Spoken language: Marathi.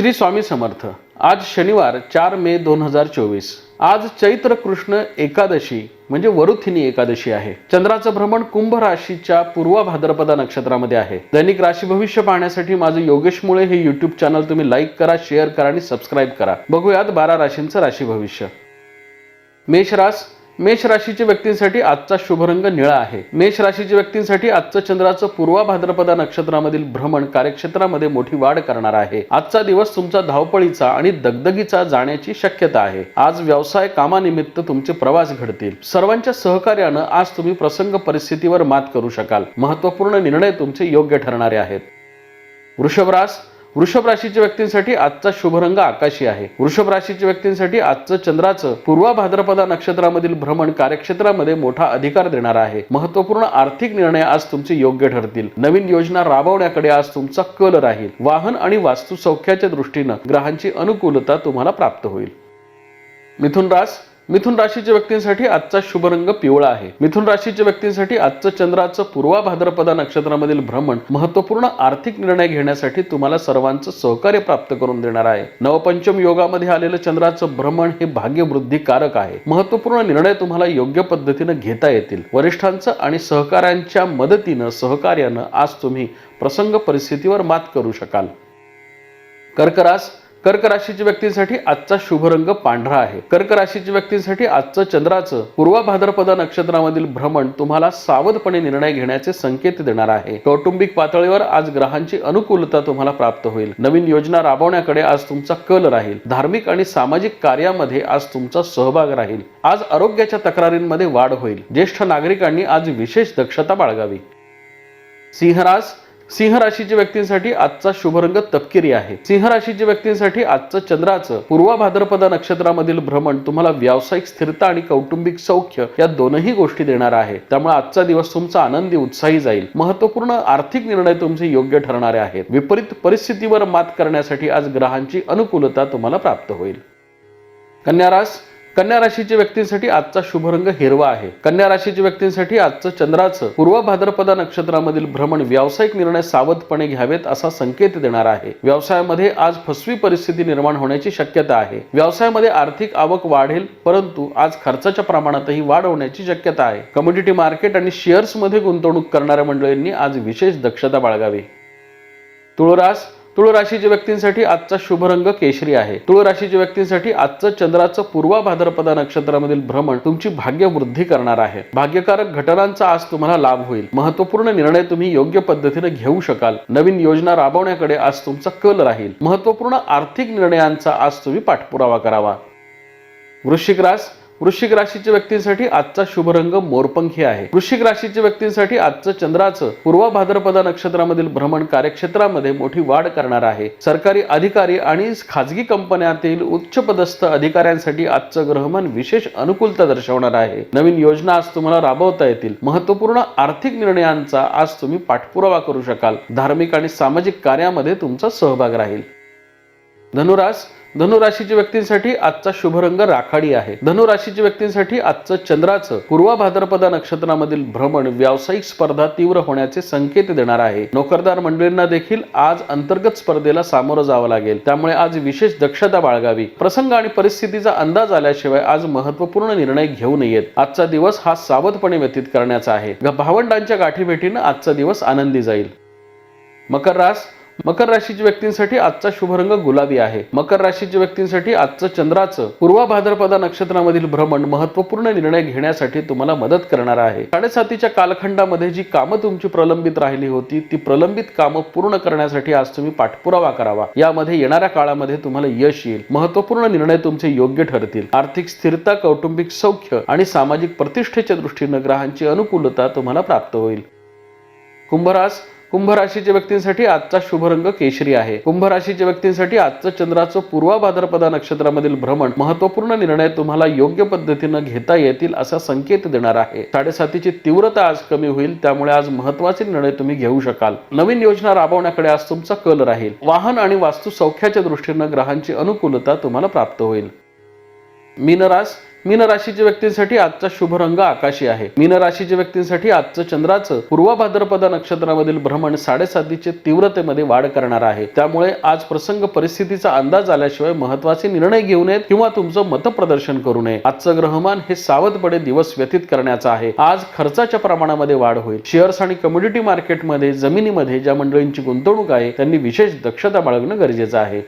श्री स्वामी समर्थ. आज शनिवार चार मे दोन हजार चोवीस. आज चैत्र कृष्ण एकादशी म्हणजे वरुथिनी एकादशी आहे. चंद्राचं भ्रमण कुंभ राशीच्या पूर्वा भाद्रपदा नक्षत्रामध्ये आहे. दैनिक राशी भविष्य पाहण्यासाठी माझं योगेश मुळे हे युट्यूब चॅनल तुम्ही लाईक करा शेअर करा आणि सबस्क्राईब करा. बघूयात बारा राशींचं राशी भविष्य. मेष रास मेष राशीच्या व्यक्तींसाठी आजचा शुभरंग निळा आहे. मेष राशीच्या व्यक्तींसाठी आजचं चंद्राचं पूर्वा भाद्रपदा नक्षत्रामधील भ्रमण कार्यक्षेत्रामध्ये मोठी वाढ करणार आहे. आजचा दिवस तुमचा धावपळीचा आणि दगदगीचा जाण्याची शक्यता आहे. आज व्यवसाय कामानिमित्त तुमचे प्रवास घडतील. सर्वांच्या सहकार्यानं आज तुम्ही प्रसंग परिस्थितीवर मात करू शकाल. महत्त्वपूर्ण निर्णय तुमचे योग्य ठरणारे आहेत. वृषभरास वृषभ राशीच्या व्यक्तींसाठी आजचा शुभ रंग आकाशी आहे. वृषभ राशीच्या व्यक्तींसाठी आजचं चंद्राचं पूर्वा भाद्रपदा नक्षत्रामधील भ्रमण कार्यक्षेत्रामध्ये मोठा अधिकार देणार आहे. महत्त्वपूर्ण आर्थिक निर्णय आज तुमचे योग्य ठरतील. नवीन योजना राबवण्याकडे आज तुमचा कल राहील. वाहन आणि वास्तुसौख्याच्या दृष्टीनं ग्रहांची अनुकूलता तुम्हाला प्राप्त होईल. मिथुन रास मिथुन राशीच्या व्यक्तींसाठी आजचा शुभ रंग पिवळा आहे. मिथुन राशीच्या व्यक्तींसाठी आजचं चंद्राचं पूर्वा भाद्रपदा नक्षत्रामधील भ्रमण महत्त्वपूर्ण आर्थिक निर्णय घेण्यासाठी तुम्हाला सर्वांचं सहकार्य प्राप्त करून देणार आहे. नवपंचम योगामध्ये आलेलं चंद्राचं भ्रमण हे भाग्यवृद्धिकारक आहे. महत्त्वपूर्ण निर्णय तुम्हाला योग्य पद्धतीनं घेता येतील. वरिष्ठांचं आणि सहकाऱ्यांच्या मदतीनं सहकार्यानं आज तुम्ही प्रसंग परिस्थितीवर मात करू शकाल. कर्करास कर्क राशीच्या व्यक्तींसाठी आजचा शुभ रंग पांढरा आहे. कर्क राशीच्या व्यक्तींसाठी आजचं चंद्राचं पूर्वा भाद्रपदा नक्षत्रामधील भ्रमण तुम्हाला सावधपणे निर्णय घेण्याचे संकेत देणार आहे. कौटुंबिक पातळीवर आज ग्रहांची अनुकूलता तुम्हाला प्राप्त होईल. नवीन योजना राबवण्याकडे आज तुमचा कल राहील. धार्मिक आणि सामाजिक कार्यामध्ये आज तुमचा सहभाग राहील. आज आरोग्याच्या तक्रारींमध्ये वाढ होईल. ज्येष्ठ नागरिकांनी आज विशेष दक्षता बाळगावी. सिंहरास सिंह राशीच्या व्यक्तींसाठी आजचा शुभरंग तपकिरी आहे. सिंह राशीच्या व्यक्तींसाठी आजचं चंद्राचं पूर्वा भाद्रपदा नक्षत्रामधील भ्रमण तुम्हाला व्यावसायिक स्थिरता आणि कौटुंबिक सौख्य या दोनही गोष्टी देणार आहे. त्यामुळे आजचा दिवस तुमचा आनंदी उत्साही जाईल. महत्त्वपूर्ण आर्थिक निर्णय तुमचे योग्य ठरणारे आहेत. विपरीत परिस्थितीवर मात करण्यासाठी आज ग्रहांची अनुकूलता तुम्हाला प्राप्त होईल. कन्यारास कन्या राशीच्या व्यक्तींसाठी आजचा शुभ रंग हिरवा आहे. कन्या राशीच्या व्यक्तींसाठी आजचं चंद्राचं पूर्व भाद्रपदा नक्षत्रामधील भ्रमण व्यावसायिक निर्णय सावधपणे घ्यावेत असा संकेत देणार आहे. व्यवसायामध्ये आज फसवी परिस्थिती निर्माण होण्याची शक्यता आहे. व्यवसायामध्ये आर्थिक आवक वाढेल परंतु आज खर्चाच्या प्रमाणातही वाढ होण्याची शक्यता आहे. कमोडिटी मार्केट आणि शेअर्समध्ये गुंतवणूक करणाऱ्या मंडळींनी आज विशेष दक्षता बाळगावी. तुळरास तुळ राशीच्या व्यक्तींसाठी आजचा शुभ रंग केशरी आहे. तुळ राशीच्या व्यक्तींसाठी आजचं चंद्राचं पूर्वा भाद्रपदा नक्षत्रामधील भ्रमण तुमची भाग्य वृद्धी करणार आहे. भाग्यकारक घटनांचा आज तुम्हाला लाभ होईल. महत्त्वपूर्ण निर्णय तुम्ही योग्य पद्धतीने घेऊ शकाल. नवीन योजना राबवण्याकडे आज तुमचा कल राहील. महत्त्वपूर्ण आर्थिक निर्णयांचा आज तुम्ही पाठपुरावा करावा. वृश्चिक रास वृश्चिक राशीच्या व्यक्तींसाठी आजचा शुभ रंग मोरपंखी आहे. वृश्चिक राशीच्या व्यक्तींसाठी आजचं चंद्राचं पूर्व भाद्रपदा नक्षत्रामधील भ्रमण कार्यक्षेत्रामध्ये मोठी वाढ करणार आहे. सरकारी अधिकारी आणि खाजगी कंपन्यातील उच्च पदस्थ अधिकाऱ्यांसाठी आजचं ग्रहमान विशेष अनुकूलता दर्शवणार आहे. नवीन योजना आज तुम्हाला राबवता येतील. महत्त्वपूर्ण आर्थिक निर्णयांचा आज तुम्ही पाठपुरावा करू शकाल. धार्मिक आणि सामाजिक कार्यामध्ये तुमचा सहभाग राहील. धनुरास धनुराशीच्या व्यक्तींसाठी आजचा शुभ रंग राखाडी आहे. धनुराशीच्या व्यक्तींसाठी आजचं चंद्राचं पूर्वा भाद्रपदा नक्षत्रामधील भ्रमण व्यावसायिक स्पर्धा तीव्र होण्याचे संकेत देणार आहे. नोकरदार मंडळींना देखील आज अंतर्गत स्पर्धेला सामोरं जावं लागेल. त्यामुळे आज विशेष दक्षता बाळगावी. प्रसंग आणि परिस्थितीचा अंदाज आल्याशिवाय आज महत्त्वपूर्ण निर्णय घेऊ नयेत. आजचा दिवस हा सावधपणे व्यतीत करण्याचा आहे. भावंडांच्या गाठीभेटीनं आजचा दिवस आनंदी जाईल. मकर रास मकर राशीच्या व्यक्तींसाठी आजचा शुभ रंग गुलाबी आहे. मकर राशीच्या व्यक्तींसाठी आजचं चंद्राचं पूर्वा भाद्रपदा नक्षत्रामधील भ्रमण महत्त्वपूर्ण निर्णय घेण्यासाठी तुम्हाला मदत करणार आहे. साडेसातीच्या कालखंडामध्ये जी कामं तुमची प्रलंबित राहिली होती ती प्रलंबित कामं पूर्ण करण्यासाठी आज तुम्ही पाठपुरावा करावा. यामध्ये येणाऱ्या काळामध्ये तुम्हाला यश येईल. महत्त्वपूर्ण निर्णय तुमचे योग्य ठरतील. आर्थिक स्थिरता कौटुंबिक सौख्य आणि सामाजिक प्रतिष्ठेच्या दृष्टीनं ग्रहांची अनुकूलता तुम्हाला प्राप्त होईल. कुंभरास कुंभ राशीच्या व्यक्तींसाठी आजचा शुभ रंग केशरी आहे. कुंभ राशीच्या व्यक्तींसाठी आजचं चंद्राचं पूर्वा भाद्रपदा नक्षत्रामधील भ्रमण महत्त्वपूर्ण निर्णय तुम्हाला योग्य पद्धतीनं घेता येतील असा संकेत देणार आहे. साडेसातीची तीव्रता आज कमी होईल त्यामुळे आज महत्त्वाचे निर्णय तुम्ही घेऊ शकाल. नवीन योजना राबवण्याकडे आज तुमचा कल राहील. वाहन आणि वास्तू सौख्याच्या दृष्टीनं ग्रहांची अनुकूलता तुम्हाला प्राप्त होईल. मीनरास मीन राशीच्या व्यक्तींसाठी आजचा शुभ रंग आकाशी आहे. मीन राशीच्या व्यक्तींसाठी आजचं चंद्राचं पूर्व भाद्रपद नक्षत्रामधील भ्रमण साडेसातीचे तीव्रतेमध्ये वाढ करणार आहे. त्यामुळे आज प्रसंग परिस्थितीचा अंदाज आल्याशिवाय महत्त्वाचे निर्णय घेऊ नयेत किंवा तुमचं मतप्रदर्शन करू नये. आजचं ग्रहमान हे सावधपणे दिवस व्यतीत करण्याचं आहे. आज खर्चाच्या प्रमाणामध्ये वाढ होईल. शेअर्स आणि कमोडिटी मार्केटमध्ये जमिनीमध्ये ज्या मंडळींची गुंतवणूक आहे त्यांनी विशेष दक्षता बाळगणं गरजेचं आहे.